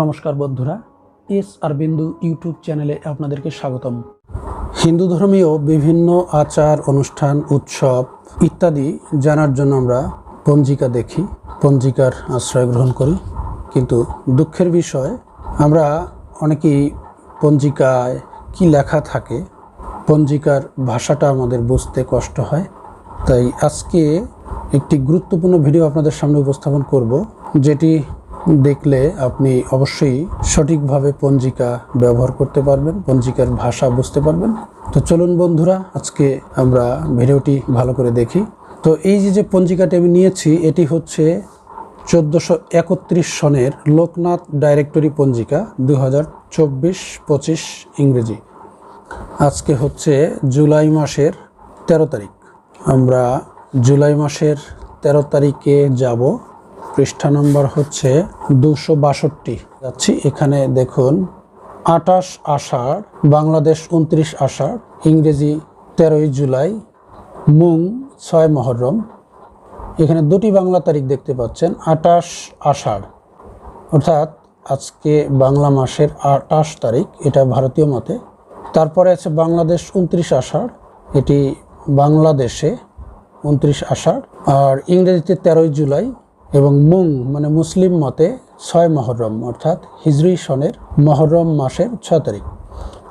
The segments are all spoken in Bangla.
নমস্কার বন্ধুরা, এস আর বিন্দু ইউটিউব চ্যানেলে আপনাদেরকে স্বাগতম। হিন্দু ধর্মীয় বিভিন্ন আচার, অনুষ্ঠান, উৎসব ইত্যাদি জানার জন্য আমরা পঞ্জিকা দেখি, পঞ্জিকার আশ্রয় গ্রহণ করি। কিন্তু দুঃখের বিষয়, আমরা অনেকেই পঞ্জিকায় কি লেখা থাকে, পঞ্জিকার ভাষাটা আমাদের বুঝতে কষ্ট হয়। তাই আজকে একটি গুরুত্বপূর্ণ ভিডিও আপনাদের সামনে উপস্থাপন করব, যেটি দেখলে আপনি অবশ্যই সঠিকভাবে পঞ্জিকা ব্যবহার করতে পারবেন, পঞ্জিকার ভাষা বুঝতে পারবেন। তো চলুন বন্ধুরা, আজকে আমরা ভিডিওটি ভালো করে দেখি। তো এই যে যে পঞ্জিকাটি আমি নিয়েছি, এটি হচ্ছে চোদ্দোশো একত্রিশ সনের লোকনাথ ডাইরেক্টরি পঞ্জিকা দু হাজার চব্বিশ পঁচিশ ইংরেজি। আজকে হচ্ছে জুলাই মাসের তেরো তারিখ। আমরা জুলাই মাসের তেরো তারিখে যাব পৃষ্ঠা নম্বর হচ্ছে দুশো বাষট্টি। যাচ্ছি এখানে দেখুন আটাশ আষাঢ়, বাংলাদেশ উনত্রিশ আষাঢ়, ইংরেজি তেরোই জুলাই, মুং ছয় মহরম। এখানে দুটি বাংলা তারিখ দেখতে পাচ্ছেন আটাশ আষাঢ়। অর্থাৎ আজকে বাংলা মাসের আটাশ তারিখ, এটা ভারতীয় মতে। তারপরে আছে বাংলাদেশ উনত্রিশ আষাঢ়, এটি বাংলাদেশে উনত্রিশ আষাঢ়। আর ইংরেজিতে তেরোই জুলাই এবং মুং মানে মুসলিম মতে ছয় মহরম, অর্থাৎ হিজরি সনের মহরম মাসের ছয় তারিখ।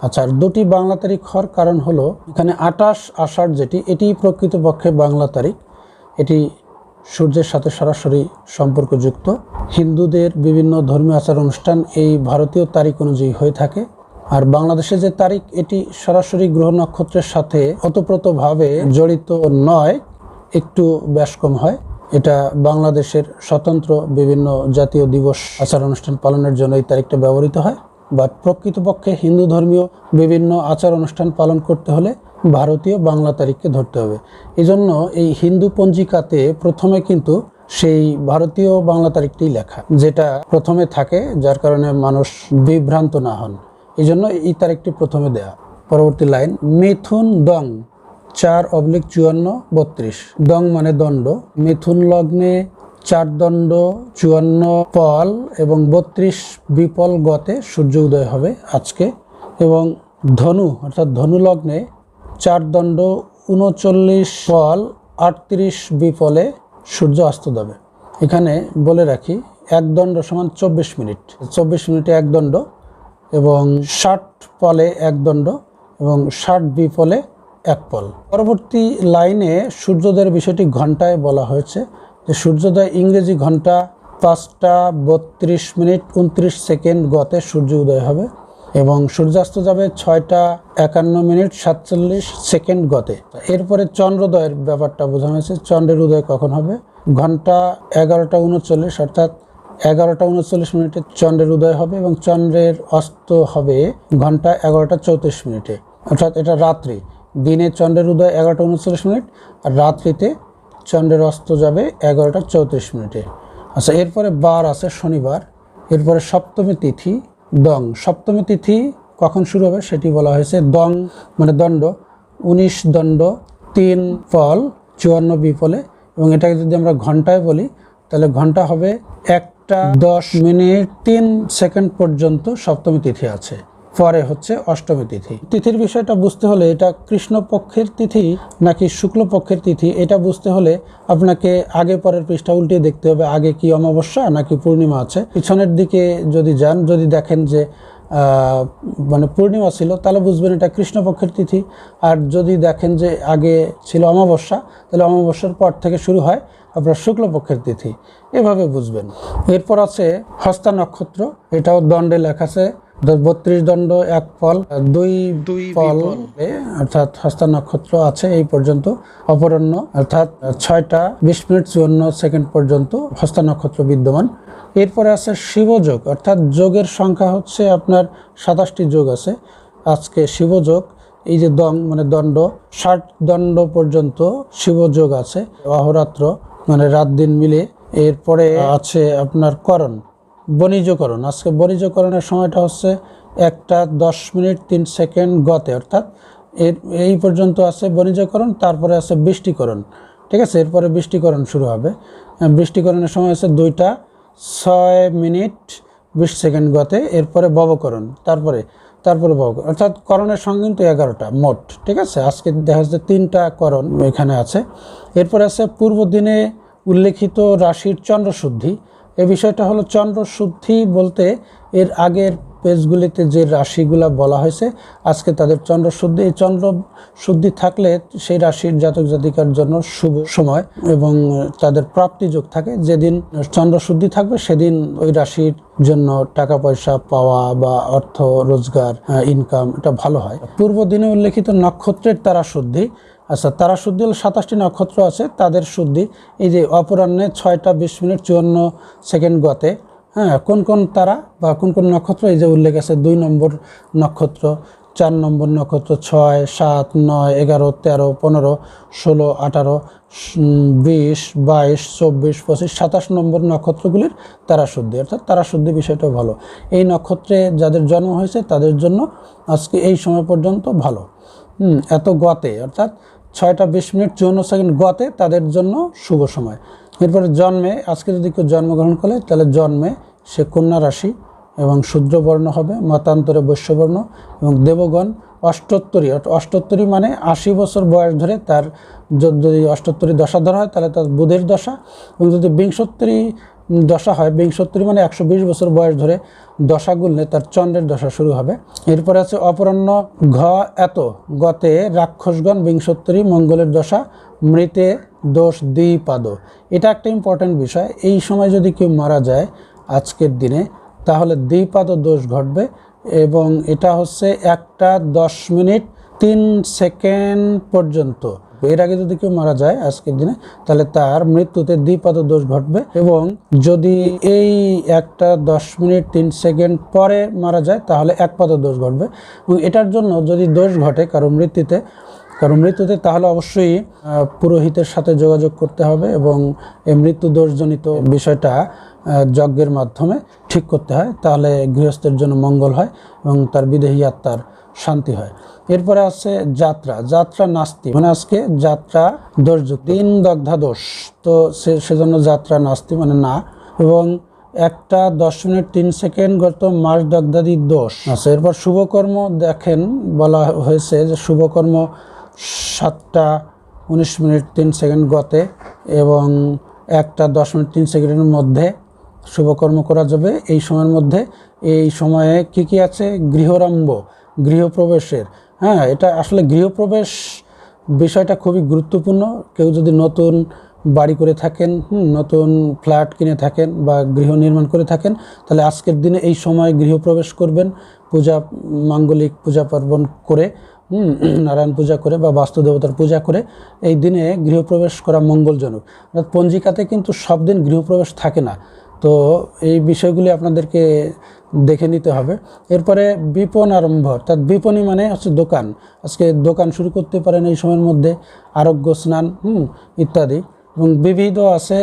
আচ্ছা আর দুটি বাংলা তারিখ হওয়ার কারণ হলো, এখানে আটাশ আষাঢ় যেটি, এটি প্রকৃতপক্ষে বাংলা তারিখ। এটি সূর্যের সাথে সরাসরি সম্পর্কযুক্ত। হিন্দুদের বিভিন্ন ধর্মীয় আচার অনুষ্ঠান এই ভারতীয় তারিখ অনুযায়ী হয়ে থাকে। আর বাংলাদেশে যে তারিখ, এটি সরাসরি গ্রহ নক্ষত্রের সাথে ওতপ্রোতভাবে জড়িত নয়, একটু ব্যাস কম হয়। এটা বাংলাদেশের স্বতন্ত্র বিভিন্ন জাতীয় দিবস আচার অনুষ্ঠান পালনের জন্য এই তারিখটা ব্যবহৃত হয়। বাট প্রকৃতপক্ষে হিন্দু ধর্মীয় বিভিন্ন আচার অনুষ্ঠান পালন করতে হলে ভারতীয় বাংলা তারিখকে ধরতে হবে। এজন্য এই হিন্দু পঞ্জিকাতে প্রথমে কিন্তু সেই ভারতীয় বাংলা তারিখটি লেখা, যেটা প্রথমে থাকে যার কারণে মানুষ বিভ্রান্ত না হন। এই জন্য এই তারিখটি প্রথমে দেয়া। পরবর্তী লাইন, মিথুন দং। চার অবলিক চুয়ান্ন, বত্রিশ। দং মানে দণ্ড। মিথুন লগ্নে চার দণ্ড, চুয়ান্ন পল এবং বত্রিশ বিপল গতে সূর্য উদয় হবে আজকে। এবং ধনু, অর্থাৎ ধনু লগ্নে চার দণ্ড, উনচল্লিশ পল আটত্রিশ বিপলে সূর্য অস্ত যাবে এখানে বলে রাখি, এক দণ্ড সমান চব্বিশ মিনিট। চব্বিশ মিনিটে এক দণ্ড এবং ষাট পলে এক দণ্ড এবং ষাট বিপলে এক পল। পরবর্তী লাইনে সূর্যোদয়ের বিষয়টি ঘন্টায় বলা হয়েছে যে সূর্যোদয় ইংরেজি ঘণ্টা পাঁচটা বত্রিশ মিনিট উনত্রিশ সেকেন্ড গতে সূর্য উদয় হবে এবং সূর্যাস্ত যাবে ছয়টা একান্ন মিনিট সাতচল্লিশ সেকেন্ড গতে। এরপরে চন্দ্রোদয়ের ব্যাপারটা বোঝানো হয়েছে, চন্দ্রের উদয় কখন হবে? ঘণ্টা এগারোটা উনচল্লিশ, অর্থাৎ এগারোটা উনচল্লিশ মিনিটে চন্দ্রের উদয় হবে এবং চন্দ্রের অস্ত হবে ঘণ্টা এগারোটা চৌত্রিশ মিনিটে। অর্থাৎ এটা রাত্রি। দিনে চন্দ্রের উদয় এগারোটা উনচল্লিশ মিনিট আর রাত্রিতে চন্দ্রের অস্ত যাবে এগারোটা চৌত্রিশ মিনিটে। আচ্ছা এরপরে বার আছে শনিবার। এরপরে সপ্তমী তিথি, দং। সপ্তমী তিথি কখন শুরু হবে সেটি বলা হয়েছে দং মানে দণ্ড। উনিশ দণ্ড, তিন ফল, চুয়ান্ন বিপলে এবং এটাকে যদি আমরা ঘন্টায় বলি, তাহলে ঘণ্টা হবে একটা দশ মিনিট তিন সেকেন্ড পর্যন্ত সপ্তমী তিথি আছে। পরে হচ্ছে অষ্টমী তিথি। তিথির বিষয়টা বুঝতে হলে এটা কৃষ্ণপক্ষের তিথি নাকি শুক্লপক্ষের তিথি, এটা বুঝতে হলে আপনাকে আগে পরের পৃষ্ঠা উল্টে দেখতে হবে, আগে কি অমাবস্যা নাকি পূর্ণিমা আছে। পিছনের দিকে যদি যান, যদি দেখেন যে মানে পূর্ণিমা ছিল, তাহলে বুঝবেন এটা কৃষ্ণপক্ষের তিথি। আর যদি দেখেন যে আগে ছিল অমাবস্যা, তাহলে অমাবস্যার পর থেকে শুরু হয় আপনার শুক্লপক্ষের তিথি। এভাবে বুঝবেন। এরপর আছে হস্তা নক্ষত্র, এটাও দণ্ডে লেখা আছে বত্রিশ দণ্ড এক ফল দুই দুই ফল অর্থাৎ হস্তা নক্ষত্র আছে এই পর্যন্ত। অপরাহ্ন অর্থাৎ ছয়টা বিশ মিনিট চুয়ান্ন সেকেন্ড পর্যন্ত হস্তা নক্ষত্র বিদ্যমান। এরপরে আছে শিবযোগ অর্থাৎ যোগের সংখ্যা হচ্ছে আপনার সাতাশটি যোগ আছে। আজকে শিবযোগ এই যে দং মানে দণ্ড ষাট দণ্ড পর্যন্ত শিবযোগ আছে। অহরাত্র মানে রাত দিন মিলে। এরপরে আছে আপনার করণ। বণিজকরণ। আজকে বণিজকরণের সময়টা হচ্ছে একটা দশ মিনিট তিন সেকেন্ড গতে, অর্থাৎ এর, এই পর্যন্ত আছে বণিজকরণ, তারপরে আছে বৃষ্টিকরণ। ঠিক আছে? এরপরে বৃষ্টিকরণ শুরু হবে। বৃষ্টিকরণের সময় আছে দুইটা, ছয় মিনিট বিশ সেকেন্ড গতে, এরপরে ববকরণ তারপরে তারপরে ববকরণ অর্থাৎ করণের সঙ্গে কিন্তু এগারোটা মোট। ঠিক আছে? আজকে দেখা যাচ্ছে তিনটা করণ এখানে আছে। এরপরে আছে পূর্ব দিনে উল্লেখিত রাশির চন্দ্রশুদ্ধি। এই বিষয়টা হলো চন্দ্রশুদ্ধি বলতে এর আগের পেজগুলিতে যে রাশিগুলা বলা হয়েছে, আজকে তাদের চন্দ্রশুদ্ধি। এই চন্দ্র শুদ্ধি থাকলে সেই রাশির জাতক জাতিকার জন্য শুভ সময় এবং তাদের প্রাপ্তি যোগ থাকে। যেদিন চন্দ্রশুদ্ধি থাকবে, সেদিন ওই রাশির জন্য টাকা পয়সা পাওয়া বা অর্থ, রোজগার ইনকাম এটা ভালো হয়। পূর্ব দিনে উল্লেখিত নক্ষত্রের তারা শুদ্ধি আচ্ছা তারা হলো সাতাশটি নক্ষত্র আছে, তাদের শুদ্ধি এই যে অপরাহ্নে ছয়টা বিশ মিনিট চুয়ান্ন সেকেন্ড গতে হ্যাঁ কোন কোন তারা বা কোন কোন নক্ষত্র, এই যে উল্লেখ আছে, দুই নম্বর নক্ষত্র, চার নম্বর নক্ষত্র, ছয়, সাত, নয়, এগারো, তেরো, পনেরো, ষোলো, আঠারো, বিশ, বাইশ, চব্বিশ, পঁচিশ, সাতাশ নম্বর নক্ষত্রগুলির তারা শুদ্ধি অর্থাৎ তারা শুদ্ধি বিষয়টা ভালো। এই নক্ষত্রে যাদের জন্ম হয়েছে, তাদের জন্য আজকে এই সময় পর্যন্ত ভালো। এত গতে, অর্থাৎ ছয়টা বিশ মিনিট চুয়ান্ন সেকেন্ড গতে তাদের জন্য শুভ সময়। এরপরে জন্মে, আজকে যদি কেউ জন্মগ্রহণ করে, তাহলে জন্মে সে কন্যা রাশি এবং শূদ্রবর্ণ হবে, মতান্তরে বৈশ্যবর্ণ এবং দেবগণ অষ্টোত্তরী। অষ্টোত্তরী মানে আশি বছর বয়স ধরে তার যদি অষ্টোত্তরী দশা ধরা হয়, তাহলে তার বুধের দশা এবং যদি বিংশোত্তরী দশা হয়, বিংশোত্তরী মানে একশো বিশ বছর বয়স ধরে দশা গুললে তার চন্দ্রের দশা শুরু হবে। এরপরে আছে অপরাহ্ন ঘ এত, গতে রাক্ষসগণ বিংশোত্তরী মঙ্গলের দশা, মৃতে দোষ দ্বিপাদ। এটা একটা ইম্পর্ট্যান্ট বিষয়। এই সময় যদি কেউ মারা যায়, আজকের দিনে তাহলে দ্বিপাদ দোষ ঘটবে এবং এটা হচ্ছে একটা দশ মিনিট তিন সেকেন্ড পর্যন্ত। এর আগে যদি কেউ মারা যায় আজকের দিনে, তাহলে তার মৃত্যুতে দ্বিপাদ দোষ ঘটবে এবং যদি এই একটা দশ মিনিট তিন সেকেন্ড পরে মারা যায়, তাহলে এক পাদ দোষ ঘটবে। এবং এটার জন্য যদি দোষ ঘটে কারও মৃত্যুতে কারণ মৃত্যুতে, তাহলে অবশ্যই পুরোহিতের সাথে যোগাযোগ করতে হবে এবং এই মৃত্যু দোষজনিত বিষয়টা যজ্ঞের মাধ্যমে ঠিক করতে হয়, তাহলে গৃহস্থের জন্য মঙ্গল হয় এবং তার বিদেহী আত্মার শান্তি হয়। এরপরে আছে যাত্রা। যাত্রা নাস্তি। মানে আজকে যাত্রা দোষযুক্ত। তিন দগ্ধা দোষ। তো সে, সেজন্য যাত্রা নাস্তি মানে না। এবং একটা দশ মিনিট তিন সেকেন্ড গত মাস দগ্ধাদি দোষ। আছে এরপর শুভকর্ম দেখেন, বলা হয়েছে যে শুভকর্ম সাতটা উনিশ মিনিট তিন সেকেন্ড গতে এবং একটা দশ মিনিট তিন সেকেন্ডের মধ্যে শুভকর্ম করা যাবে। এই সময়ের মধ্যে এই সময়ে কি কি আছে? গৃহরম্ভ, গৃহপ্রবেশের। হ্যাঁ এটা আসলে গৃহপ্রবেশ বিষয়টা খুবই গুরুত্বপূর্ণ। কেউ যদি নতুন বাড়ি করে থাকেন নতুন ফ্ল্যাট কিনে থাকেন বা গৃহ নির্মাণ করে থাকেন, তাহলে আজকের দিনে এই সময় গৃহপ্রবেশ করবেন, পূজা, মাঙ্গলিক পূজা পার্বণ করে নারায়ণ পূজা করে বা বাস্তু দেবতার পূজা করে এই দিনে গৃহপ্রবেশ করা মঙ্গলজনক। অর্থাৎ পঞ্জিকাতে কিন্তু সব দিন গৃহপ্রবেশ থাকে না। তো এই বিষয়গুলি আপনাদেরকে দেখে নিতে হবে। এরপরে বিপণ আরম্ভ, অর্থাৎ বিপণী মানে হচ্ছে দোকান। আজকে দোকান শুরু করতে পারেন এই সময়ের মধ্যে, আরোগ্য, স্নান, হুম, ইত্যাদি। এবং বিবিধ আছে,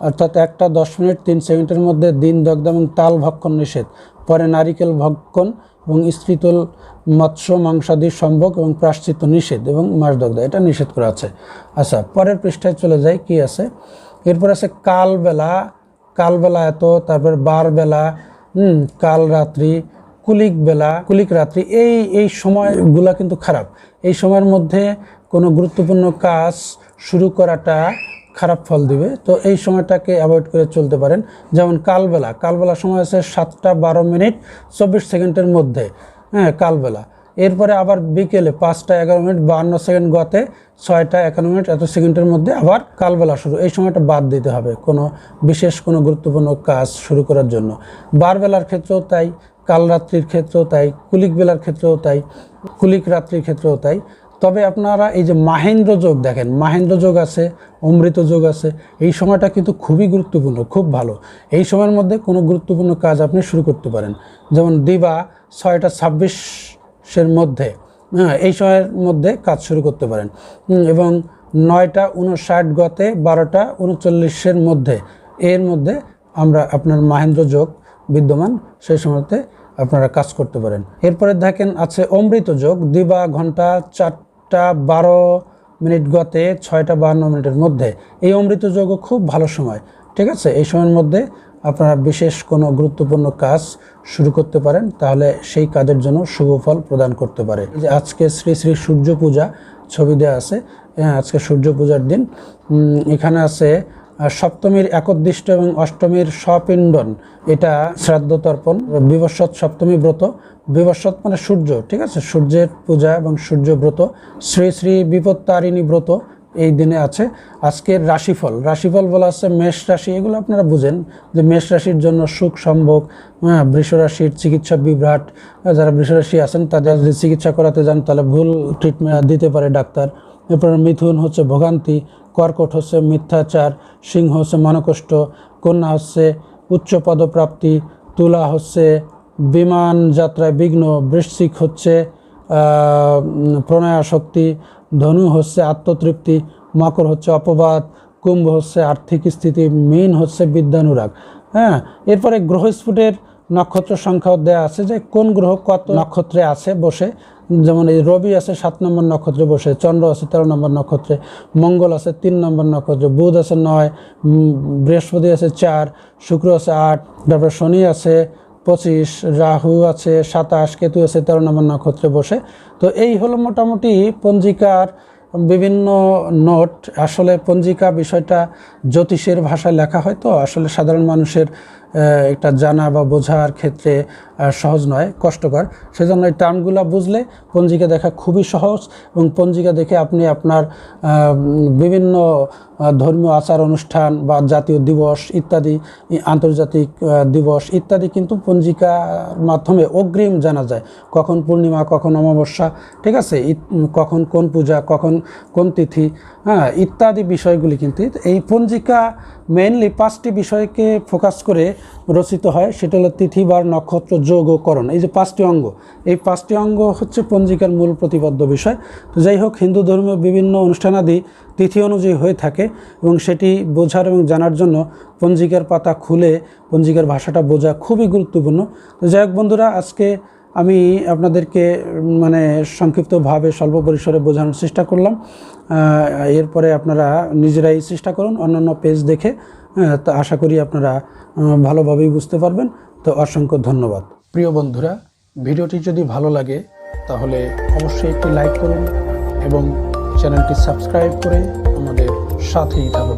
অর্থাৎ একটা দশ মিনিট, তিন সেকেন্ডের মধ্যে দিন দগ্ধ এবং তাল ভক্ষণ নিষেধ। পরে নারিকেল ভক্ষণ এবং স্ত্রীতল মৎস্য মাংসাদি সম্ভব এবং প্রাশ্চিত নিষেধ এবং মাছ দগ্ধ, এটা নিষেধ করা আছে। আচ্ছা পরের পৃষ্ঠায় চলে যাই, কি আছে? এরপর আছে কালবেলা কালবেলা এত, তারপর বারবেলা, হুম, কাল রাত্রি, কুলিক বেলা, কুলিক রাত্রি, এই এই সময়গুলা কিন্তু খারাপ। এই সময়ের মধ্যে কোনো গুরুত্বপূর্ণ কাজ শুরু করাটা খারাপ ফল দিবে। তো এই সময়টাকে অ্যাভয়েড করে চলতে পারেন। যেমন কালবেলা কালবেলা সময় আছে সাতটা বারো মিনিট চব্বিশ সেকেন্ডের মধ্যে হ্যাঁ কালবেলা। এরপরে আবার বিকেলে পাঁচটা এগারো মিনিট, বাহান্ন সেকেন্ড গতে ছয়টা একান্ন মিনিট, এত সেকেন্ডের মধ্যে আবার কালবেলা শুরু। এই সময়টা বাদ দিতে হবে, কোনো বিশেষ কোনো গুরুত্বপূর্ণ কাজ শুরু করার জন্য। বারবেলার ক্ষেত্রেও তাই কাল রাত্রির ক্ষেত্রেও তাই কুলিক বেলার ক্ষেত্রেও তাই কুলিক রাত্রির ক্ষেত্রেও তাই। তবে আপনারা এই যে মাহেন্দ্র যোগ দেখেন, মাহেন্দ্র যোগ আছে, অমৃত যোগ আছে, এই সময়টা কিন্তু খুবই গুরুত্বপূর্ণ, খুব ভালো। এই সময়ের মধ্যে কোনো গুরুত্বপূর্ণ কাজ আপনি শুরু করতে পারেন। যেমন দিবা, ছয়টা ছাব্বিশের মধ্যে হ্যাঁ এই সময়ের মধ্যে কাজ শুরু করতে পারেন। এবং নয়টা উনষাট গতে বারোটা উনচল্লিশের মধ্যে, এর মধ্যে আমরা আপনার মাহেন্দ্র যোগ বিদ্যমান সেই সময়তে আপনারা কাজ করতে পারেন। এরপরে দেখেন আছে অমৃত যোগ, দিবা ঘণ্টা চারটা বারো মিনিট গতে ছয়টা বাহান্ন মিনিটের মধ্যে। এই অমৃত যোগও খুব ভালো সময়, ঠিক আছে? এই সময়ের মধ্যে আপনারা বিশেষ কোনো গুরুত্বপূর্ণ কাজ শুরু করতে পারেন, তাহলে সেই কাজের জন্য শুভ ফল প্রদান করতে পারে। যে আজকে শ্রী শ্রী সূর্য পূজা ছবি দেওয়া আছে হ্যাঁ আজকে সূর্য পূজার দিন। এখানে আছে সপ্তমীর একদিষ্ট এবং অষ্টমীর স্বপিণ্ডন। এটা শ্রাদ্ধ তর্পণ বিবস্বত সপ্তমী ব্রত। বিবস্বত মানে সূর্য, ঠিক আছে? সূর্যের পূজা এবং সূর্য ব্রত। শ্রী শ্রী বিপত্তারিণী ব্রত এই দিনে আছে। আজকের রাশিফল। রাশিফল বলা আছে মেষ রাশি। এগুলো আপনারা বুঝেন যে মেষ রাশির জন্য সুখ সম্ভোগ হ্যাঁ বৃষ রাশির চিকিৎসা বিভ্রাট। যারা বৃষ রাশি আছেন, তাদের যদি চিকিৎসা করাতে যান, তাহলে ভুল ট্রিটমেন্ট দিতে পারে ডাক্তার। এরপরে মিথুন হচ্ছে ভোগান্তি, কর্কট হচ্ছে মিথ্যাচার, সিংহ হচ্ছে মনকষ্ট, কন্যা হচ্ছে উচ্চ পদপ্রাপ্তি, তুলা হচ্ছে বিমান যাত্রায় বিঘ্ন, বৃশ্চিক হচ্ছে প্রণয়াসক্তি ধনু হচ্ছে আত্মতৃপ্তি, মকর হচ্ছে অপবাদ, কুম্ভ হচ্ছে আর্থিক স্থিতি, মীন হচ্ছে বিদ্যানুরাগ। হ্যাঁ এরপরে গ্রহস্ফুটের নক্ষত্র সংখ্যাও দেওয়া আছে যে কোন গ্রহ কত নক্ষত্রে আছে বসে। যেমন এই রবি আছে সাত নম্বর নক্ষত্রে বসে, চন্দ্র আছে তেরো নম্বর নক্ষত্রে, মঙ্গল আছে তিন নম্বর নক্ষত্রে, বুধ আছে নয় বৃহস্পতি আছে চার, শুক্র আছে আট, তারপরে শনি আছে পঁচিশ, রাহু আছে, সাতাশ, কেতু আছে, তেরো নম্বর নক্ষত্রে বসে। তো এই হলো মোটামুটি পঞ্জিকার বিভিন্ন নোট। আসলে পঞ্জিকা বিষয়টা জ্যোতিষের ভাষায় লেখা হয় তো, আসলে সাধারণ মানুষের একটা জানা বা বোঝার ক্ষেত্রে সহজ নয়, কষ্টকর। সেজন্য এই টার্মগুলো বুঝলে পঞ্জিকা দেখা খুবই সহজ এবং পঞ্জিকা দেখে আপনি আপনার বিভিন্ন ধর্মীয় আচার অনুষ্ঠান বা জাতীয় দিবস ইত্যাদি, আন্তর্জাতিক দিবস ইত্যাদি কিন্তু পঞ্জিকার মাধ্যমে অগ্রিম জানা যায়। কখন পূর্ণিমা, কখন অমাবস্যা, ঠিক আছে? কখন কোন পূজা, কখন কোন তিথি হ্যাঁ ইত্যাদি বিষয়গুলি কিন্তু এই পঞ্জিকা মেইনলি পাঁচটি বিষয়কে ফোকাস করে রচিত হয়, সেটা হলো তিথি, বার, নক্ষত্র, যোগ ও করণ। এই যে পাঁচটি অঙ্গ, এই পাঁচটি অঙ্গ হচ্ছে পঞ্জিকার মূল প্রতিবদ্ধ বিষয়। তো যাই হোক, হিন্দু ধর্মীয় বিভিন্ন অনুষ্ঠানাদি তিথি অনুযায়ী হয়ে থাকে এবং সেটি বোঝার এবং জানার জন্য পঞ্জিকার পাতা খুলে পঞ্জিকার ভাষাটা বোঝা খুবই গুরুত্বপূর্ণ। তো যাই হোক বন্ধুরা, আজকে আমি আপনাদেরকে মানে সংক্ষিপ্তভাবে স্বল্প পরিসরে বোঝানোর চেষ্টা করলাম। এরপরে আপনারা নিজেরাই চেষ্টা করুন, অন্যান্য পেজ দেখে তো আশা করি আপনারা ভালোভাবেই বুঝতে পারবেন। তো অসংখ্য ধন্যবাদ। প্রিয় বন্ধুরা, ভিডিওটি যদি ভালো লাগে, তাহলে অবশ্যই একটি লাইক করুন এবং চ্যানেলটি সাবস্ক্রাইব করে আমাদের সাথেই থাকুন।